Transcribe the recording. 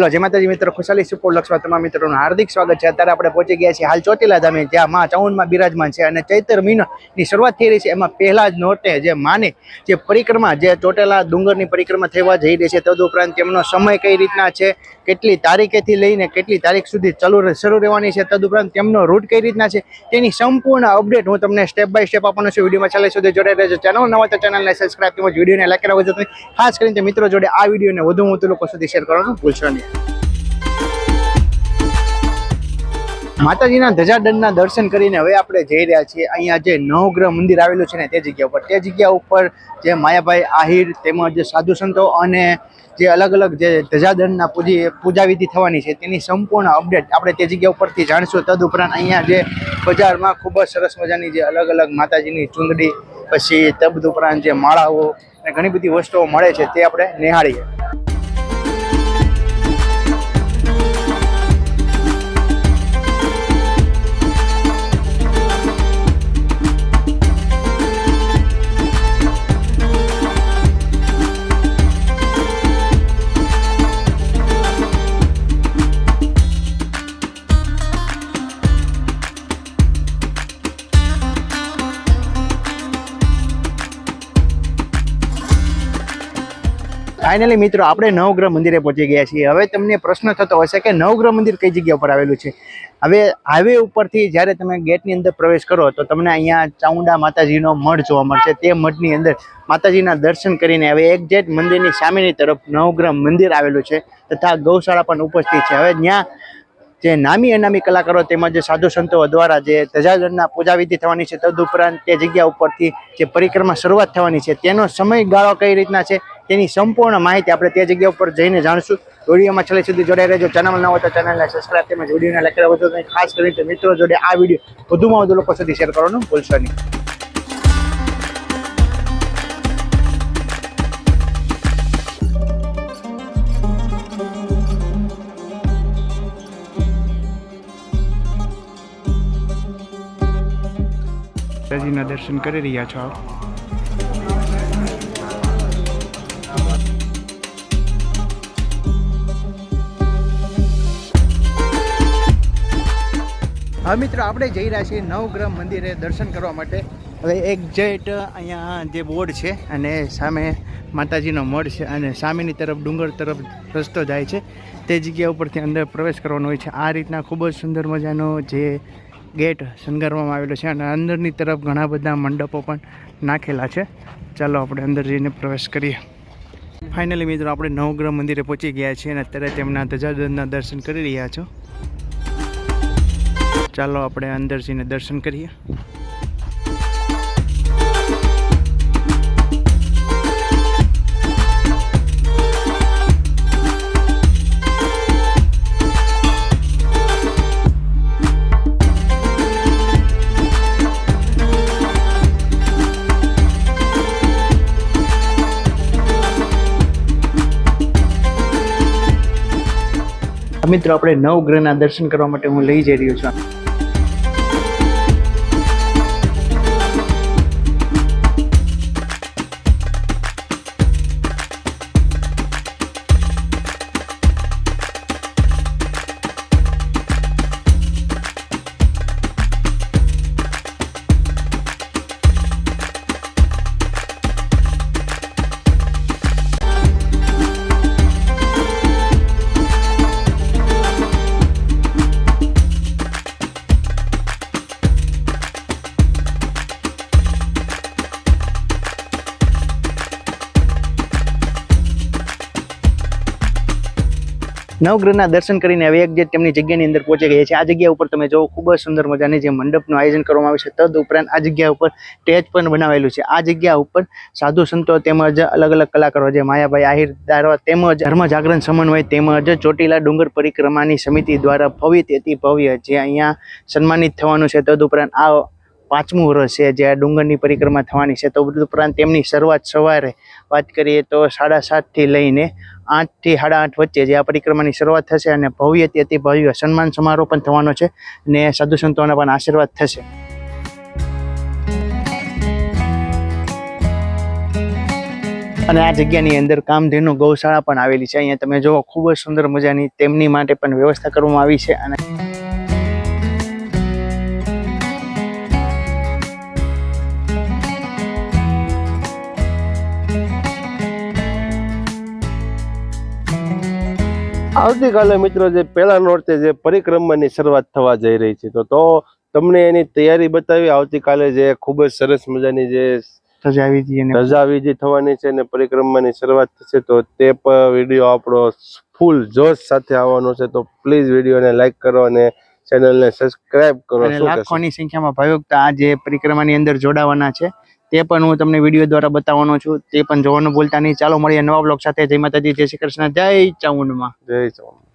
Hello, જય માતાજી મિત્રો, ખુશાલી સુપોર લક્ષમાં તમામ મિત્રોનું હાર્દિક સ્વાગત છે. અત્યારે આપણે પહોંચી ગયા છીએ હાલ ચોટીલા ધામે, જ્યાં માં ચાઉનમાં બિરાજમાન છે અને ચૈત્ર મહિનાની શરૂઆત થઈ રહી છે. એમાં પહેલા જ નોટે જે માને જે પરિક્રમા, જે ચોટેલા ડુંગરની પરિક્રમા થવા જઈ રહી છે, તદુપરાંત તેમનો સમય કઈ રીતના છે, કેટલી તારીખેથી લઈને કેટલી તારીખ સુધી ચાલુ શરૂ રહેવાની છે, તદુપરાંત તેમનો રૂટ કઈ રીતના છે, તેની સંપૂર્ણ અપડેટ હું તમને સ્ટેપ બાય સ્ટેપ આપવાનો છું. વિડીયોમાં ચાલે સુધી જોડે રહેજો. ચેનલ નવા તો ચેનલને સબસ્ક્રાઈબ તેમજ વિડીયોને લાઈક કરવા ખાસ કરીને મિત્રો જોડે આ વિડીયોને વધુ વધુ લોકો સુધી શેર કરવાનું ભૂલશો નહીં. માતાજીના ધજાદંડના દર્શન કરીને હવે આપણે જઈ રહ્યા છીએ. અહીંયા જે નવગ્રહ મંદિર આવેલું છે ને તે જગ્યા ઉપર. તે જગ્યા ઉપર જે માયાભાઈ આહિર તેમજ સાધુ સંતો અને જે અલગ અલગ જે ધજાદંડના પૂજી પૂજા વિધિ થવાની છે તેની સંપૂર્ણ અપડેટ આપણે તે જગ્યા ઉપરથી જાણીશું. તદ ઉપરાંત અહીંયા જે બજારમાં ખૂબ જ સરસ મજાની જે અલગ અલગ માતાજીની ચુંદડી, પછી તદુપરાંત જે માળાઓ અને ઘણી બધી વસ્તુઓ મળે છે તે આપણે નિહાળીએ. ફાઇનલી મિત્રો, આપણે નવગ્રહ મંદિરે પહોંચી ગયા છીએ. હવે તમને પ્રશ્ન થતો હશે કે નવગ્રહ મંદિર કઈ જગ્યા ઉપર આવેલું છે? હવે હાઈવે ઉપરથી જ્યારે તમે ગેટની અંદર પ્રવેશ કરો, તો તમને અહીંયા ચાઉંડા માતાજીનો મઢ જોવા મળશે. તે મઢની અંદર માતાજીના દર્શન કરીને હવે એક્ઝેક્ટ મંદિરની સામેની તરફ નવગ્રહ મંદિર આવેલું છે. તથા ગૌશાળા પણ ઉપસ્થિત છે. હવે ત્યાં જે નામી અનામી કલાકારો તેમજ સાધુ સંતો દ્વારા જે ધજાગરના પૂજા વિધિ થવાની છે તદુપરાંત તે જગ્યા ઉપરથી જે પરિક્રમા શરૂઆત થવાની છે, તેનો સમયગાળો કઈ રીતના છે? તેની સંપૂર્ણ માહિતી આપણે તે જગ્યા ઉપર જઈને જાણશું. વિડીયોમાં છેલ્લે સુધી જોડાઈ રહેજો. ચેનલ ન હોય તો ચેનલને સબસ્ક્રાઈબ તેમજ વિડીયોને કરવા વધુ ખાસ કરીને મિત્રો જોડે આ વીડિયો વધુમાં વધુ લોકો સુધી શેર કરવાનું ભૂલશો નહીં. દર્શન કરી રહ્યા છો હા મિત્રો, આપણે જઈ રહ્યા છીએ નવગ્રહ મંદિરે દર્શન કરવા માટે. હવે એક્ઝેક્ટ અહીંયા જે બોર્ડ છે અને સામે માતાજીનો મઢ છે અને સામેની તરફ ડુંગર તરફ રસ્તો જાય છે. તે જગ્યા ઉપરથી અંદર પ્રવેશ કરવાનો હોય છે. આ રીતના ખૂબ જ સુંદર મજાનો જે ગેટ શણગારવામાં આવેલો છે અને અંદરની તરફ ઘણા બધા મંડપો પણ નાખેલા છે. ચાલો આપણે અંદર જઈને પ્રવેશ કરીએ. ફાઇનલી મિત્રો, આપણે નવગ્રહ મંદિરે પહોંચી ગયા છીએ અને અત્યારે તેમના ધજાદંડના દર્શન કરી રહ્યા છો. ચાલો આપણે અંદર જઈને દર્શન કરીએ. મિત્રો, આપણે નવગ્રહના દર્શન કરવા માટે હું લઈ જઈ રહ્યો છું. નવગ્રહના દર્શન કરીને હવે એક જે તેમની જગ્યાની અંદર પહોંચી ગયા છે, આ જગ્યા ઉપર તમે જોવો, ખૂબ જ સુંદર મજાની જે મંડપનું આયોજન કરવામાં આવ્યું છે. તદ ઉપરાંત આ જગ્યા ઉપર સ્ટેજ પણ બનાવેલું છે. આ જગ્યા ઉપર સાધુ સંતો તેમજ અલગ અલગ કલાકારો જે માયાભાઈ આહિર દારવા તેમજ ધર્મ જાગરણ સમન્વય તેમજ ચોટીલા ડુંગર પરિક્રમાની સમિતિ દ્વારા ભવ્ય તેથી ભવ્ય જે અહીંયા સન્માનિત થવાનું છે. તદ ઉપરાંત આ પાંચમું વર્ષ છે જે આ ડુંગરની પરિક્રમા થવાની છે. તો ઉપરાંત તેમની શરૂઆત સવારે વાત કરીએ તો સાડા સાતથી લઈને આઠથી સાડા આઠ વચ્ચે જે આ પરિક્રમાની શરૂઆત થશે અને ભવ્ય તેથી ભવ્ય સન્માન સમારોહ પણ થવાનો છે અને સાધુ સંતોના પણ આશીર્વાદ થશે. અને આ જગ્યાની અંદર કામધેનુ ગૌશાળા પણ આવેલી છે. અહીંયા તમે જો ખૂબ જ સુંદર મજાની તેમની માટે પણ વ્યવસ્થા કરવામાં આવી છે અને આવતીકાલે મિત્રો જે પહેલા નોરતે જે પરિક્રમાની શરૂઆત થવા જઈ રહી છે તો તો તમને એની તૈયારી બતાવી આવતીકાલે જે ખૂબ જ સરસ મજાની જે સજા આવી હતી અને રજા વિધિ થવાની છે અને પરિક્રમાની શરૂઆત થશે તો તે પણ વીડિયો આપણો ફૂલ જોશ સાથે આવવાનો છે તો પ્લીઝ વિડીયોને લાઈક કરો અને ચેનલને સબસ્ક્રાઇબ કરો? લાખોની સંખ્યામાં ભાવિક આ જે પરિક્રમાની અંદર જોડાવાના છે તે પણ હું તમને વીડિયો દ્વારા બતાવવાનો છું. તે પણ જોવાનું ભૂલતા નહીં. ચાલો મળીએ નવા બ્લોગ સાથે. જય માતાજી. જય શ્રી કૃષ્ણ. જય ચામુંડમાં. જય ચામુંડ.